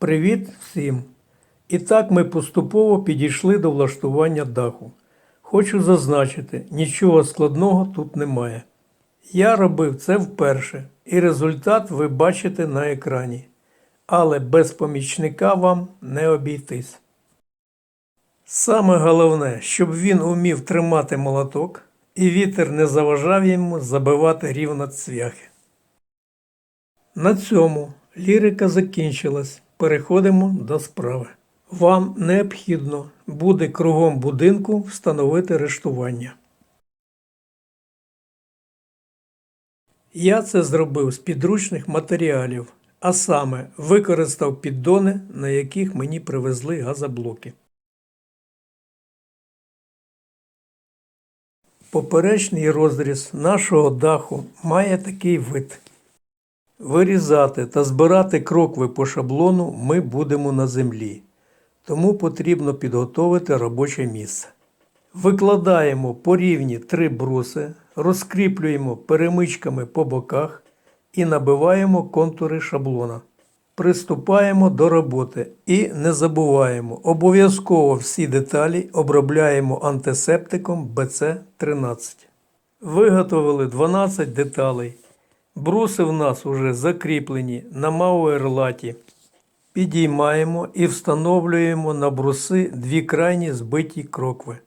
Привіт всім! І так ми поступово підійшли до влаштування даху. Хочу зазначити, нічого складного тут немає. Я робив це вперше, і результат ви бачите на екрані. Але без помічника вам не обійтись. Саме головне, щоб він умів тримати молоток, і вітер не заважав йому забивати рівно цвяхи. На цьому лірика закінчилась. Переходимо до справи. Вам необхідно буде кругом будинку встановити рештування. Я це зробив з підручних матеріалів, а саме використав піддони, на яких мені привезли газоблоки. Поперечний розріз нашого даху має такий вид. Вирізати та збирати крокви по шаблону ми будемо на землі, тому потрібно підготовити робоче місце. Викладаємо по рівні три бруси, розкріплюємо перемичками по боках і набиваємо контури шаблона. Приступаємо до роботи і не забуваємо, обов'язково всі деталі обробляємо антисептиком BC13. Виготовили 12 деталей. Бруси в нас уже закріплені на мауерлаті. Підіймаємо і встановлюємо на бруси дві крайні збиті крокви.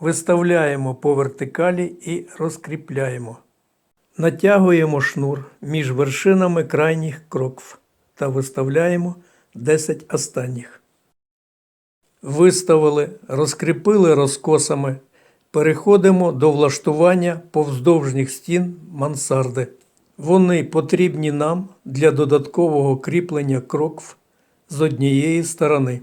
Виставляємо по вертикалі і розкріпляємо. Натягуємо шнур між вершинами крайніх крокв та виставляємо 10 останніх. Виставили, розкріпили розкосами. Переходимо до влаштування повздовжніх стін мансарди. Вони потрібні нам для додаткового кріплення крокв з однієї сторони.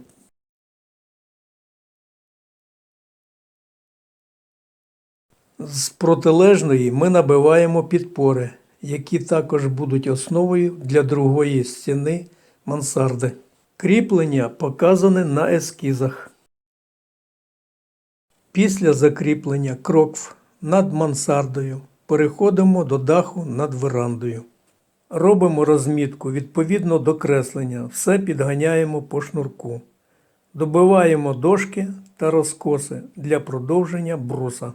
З протилежної ми набиваємо підпори, які також будуть основою для другої стіни мансарди. Кріплення показане на ескізах. Після закріплення крокв над мансардою переходимо до даху над верандою. Робимо розмітку відповідно до креслення, все підганяємо по шнурку. Добиваємо дошки та розкоси для продовження бруса.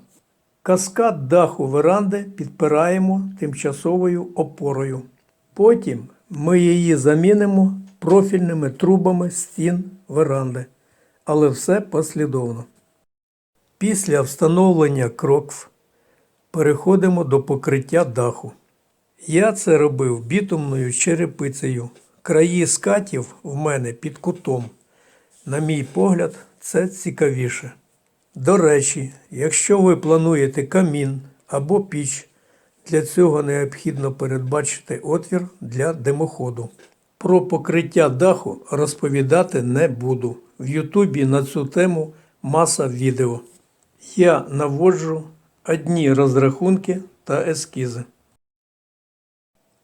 Каскад даху веранди підпираємо тимчасовою опорою. Потім ми її замінимо профільними трубами стін веранди, але все послідовно. Після встановлення крокв переходимо до покриття даху. Я це робив бітумною черепицею. Краї скатів в мене під кутом. На мій погляд, це цікавіше. До речі, якщо ви плануєте камін або піч, для цього необхідно передбачити отвір для димоходу. Про покриття даху розповідати не буду. В Ютубі на цю тему маса відео. Я наводжу одні розрахунки та ескізи.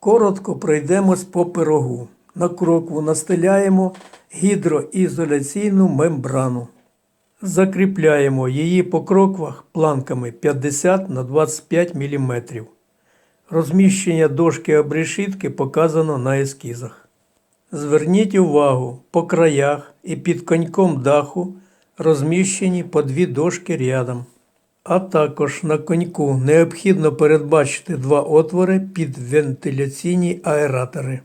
Коротко пройдемось по пирогу. На крокву настеляємо гідроізоляційну мембрану. Закріпляємо її по кроквах планками 50 на 25 мм. Розміщення дошки обрешітки показано на ескізах. Зверніть увагу, по краях і під коньком даху розміщені по дві дошки рядом. А також на коньку необхідно передбачити два отвори під вентиляційні аератори.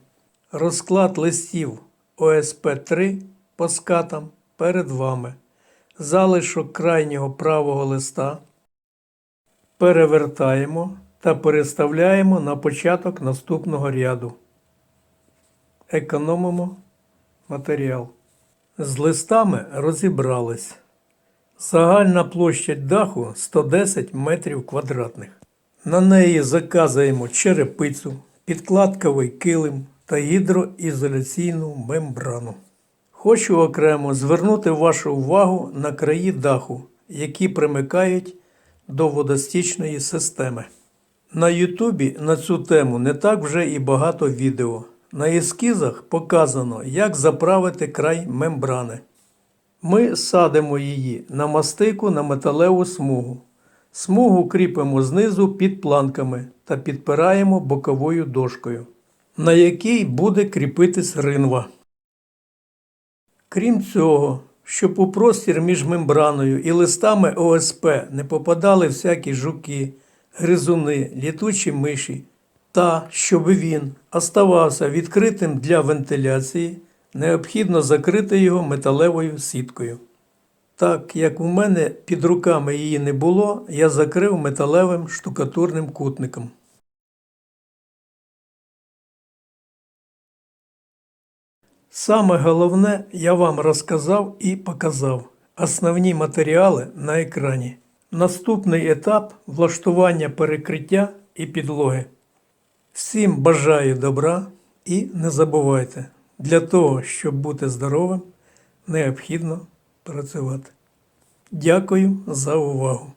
Розклад листів ОСП-3 по скатам перед вами. Залишок крайнього правого листа перевертаємо та переставляємо на початок наступного ряду. Економимо матеріал. З листами розібрались. Загальна площа даху 110 метрів квадратних. На неї заказуємо черепицю, підкладковий килим та гідроізоляційну мембрану. Хочу окремо звернути вашу увагу на краї даху, які примикають до водостічної системи. На Ютубі на цю тему не так вже і багато відео. На ескізах показано, як заправити край мембрани. Ми садимо її на мастику на металеву смугу. Смугу кріпимо знизу під планками та підпираємо боковою дошкою, на якій буде кріпитись ринва. Крім цього, щоб у простір між мембраною і листами ОСП не попадали всякі жуки, гризуни, літучі миші, та щоб він оставався відкритим для вентиляції, необхідно закрити його металевою сіткою. Так як у мене під руками її не було, я закрив металевим штукатурним кутником. Саме головне я вам розказав і показав. Основні матеріали на екрані. Наступний етап влаштування перекриття і підлоги. Всім бажаю добра і не забувайте, для того, щоб бути здоровим, необхідно працювати. Дякую за увагу!